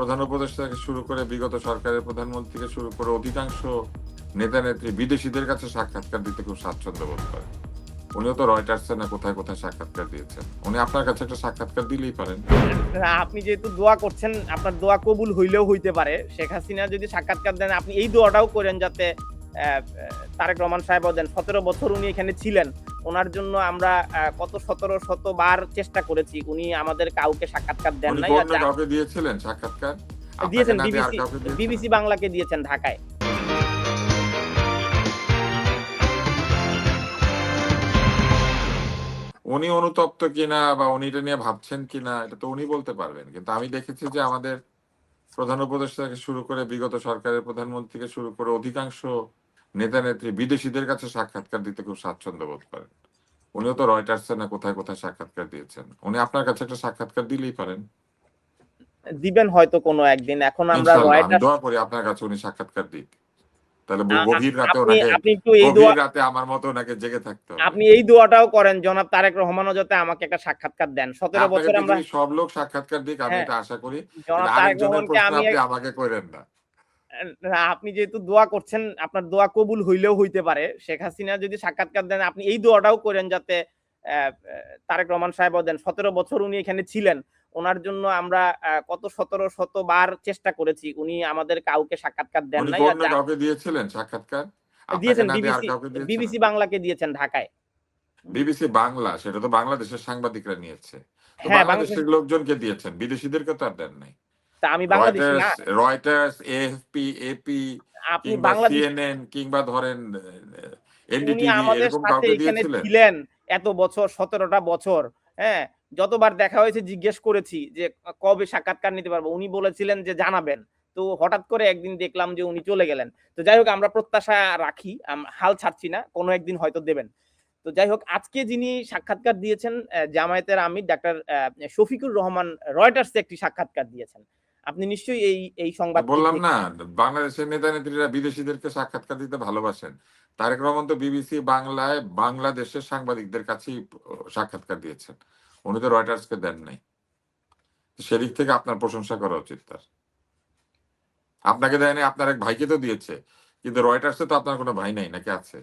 প্রধান উপদেষ্টা থেকে শুরু করে বিগত সরকারের প্রধানমন্ত্রী থেকে শুরু করে অধিকাংশ নেতা নেত্রী বিদেশিদের কাছে সাক্ষাৎকার দিতে খুব স্বাচ্ছন্দ্য বোধ করে উনিও তো রয়টার্সে না কোথায় কোথায় সাক্ষাৎকার দিয়েছেন। উনি আপনার কাছে একটা সাক্ষাৎকার দিলেই পারেন। আপনি যেহেতু দোয়া করছেন, আপনার দোয়া কবুল হইলেও হইতে পারে। শেখ হাসিনা যদি সাক্ষাৎকার দেন, আপনি এই দোয়াটাও করেন যাতে তারেক রহমান সাহেব দেন। সতেরো বছর উনি এখানে ছিলেন। ওনার জন্য আমরা কত সতেরো শতবার চেষ্টা করেছি। উনি আমাদের কাউকে সাক্ষাৎকার দেন নাই দিয়েছিলেন সাক্ষাৎকার? দিয়েছেন বিবিসি বিবিসি বাংলাকে দিয়েছেন ঢাকায়। উনি অনুতপ্ত কিনা বা উনি এটা নিয়ে ভাবছেন কিনা এটা তো উনি বলতে পারবেন। কিন্তু আমি দেখেছি যে আমাদের প্রধান উপদেষ্টা থেকে শুরু করে বিগত সরকারের প্রধানমন্ত্রী থেকে শুরু করে অধিকাংশ নেতা নেত্রী বিদেশিদের কাছে সাক্ষাৎকার দিতে খুব স্বাচ্ছন্দ্য বোধ করেন। উনিও তো রয়টার্সে না কোথায় কোথায় সাক্ষাৎকার দিয়েছেন? উনি আপনার কাছে একটা সাক্ষাৎকার দিলেই পারেন। দিবেন হয়তো কোনো একদিন। এখন আমরা রয়টার্স দোয়া করি আপনার কাছে উনি সাক্ষাৎকার দিক। তাহলে গভীর রাতে ওনাকে আপনি একটু এই দোয়া রাতে আমার মতো ওনাকে জেগে থাকতে হবে। আপনি এই দোয়াটাও করেন জনাব তারেক রহমানও যাতে আমাকে একটা সাক্ষাৎকার দেন। সতেরো আপনাকে বছর আমরা সব লোক সাক্ষাৎকার দিক আমি হ্যাঁ। এটা আশা করি। জনাব তারেক আরেকজনের রহমানকে প্রশ্ন আমি আপনি আমাকে করেন না। না, আপনি যেহেতু দোয়া করছেন আপনার দোয়া কবুল হইলেও হইতে পারে। শেখ হাসিনা যদি সাক্ষাৎকার দেন আপনি এই দোয়াটাও করেন যাতে তারেক রহমান সাহেব দেন। সতেরো বছর উনি এখানে ছিলেন। ওনার জন্য আমরা কত সতেরো শতবার চেষ্টা করেছি। উনি আমাদের কাউকে সাক্ষাৎকার দেন নাই। কাউকে দিয়েছিলেন সাক্ষাৎকার? দিয়েছেন বিবিসি বিবিসি বাংলাকে দিয়েছেন ঢাকায়। বিবিসি বাংলা সেটা তো বাংলাদেশের সাংবাদিকরা নিয়েছে। হ্যাঁ বাংলাদেশের লোকজনকে দিয়েছেন বিদেশিদেরকে তো আর দেন নাই। তা আমি বাংলাদেশি না। রয়টার্স এএফপি এপি আপনি সিএনএন কিংবা ধরেন এনডিটিভি আমাদের এরকম সাথে কাউকে এখানে দিয়েছিলেন? ছিলেন এত বছর সতেরোটা বছর হ্যাঁ? যতবার দেখা হয়েছে জিজ্ঞেস করেছি যে কবে সাক্ষাৎকার নিতে পারব? উনি বলেছিলেন যে জানাবেন। তো হঠাৎ করে একদিন দেখলাম যে উনি চলে গেলেন। তো যাই হোক আমরা প্রত্যাশা রাখি হাল ছাড়ছি না কোনো একদিন হয়তো দেবেন। তো যাই হোক আজকে যিনি সাক্ষাৎকার দিয়েছেন জামায়াতের আমির ডাক্তার শফিকুর রহমান রয়টার্সে একটি সাক্ষাৎকার দিয়েছেন। আপনি নিশ্চয়ই এই এই সংবাদ বললাম না বাংলাদেশের নেতা নেত্রীরা বিদেশিদেরকে সাক্ষাৎকার দিতে ভালোবাসেন। তারেক রহমান তো বিবিসি বাংলায় বাংলাদেশের সাংবাদিকদের কাছেই সাক্ষাৎকার দিয়েছেন। উনি তো রয়টার্সকে দেন নাই। সেদিক থেকে আপনার প্রশংসা করা উচিত তার। আপনাকে দেয়নি আপনার এক ভাইকে তো দিয়েছে। কিন্তু রয়টার্সে তো আপনার কোনো ভাই নাই নাকি আছে?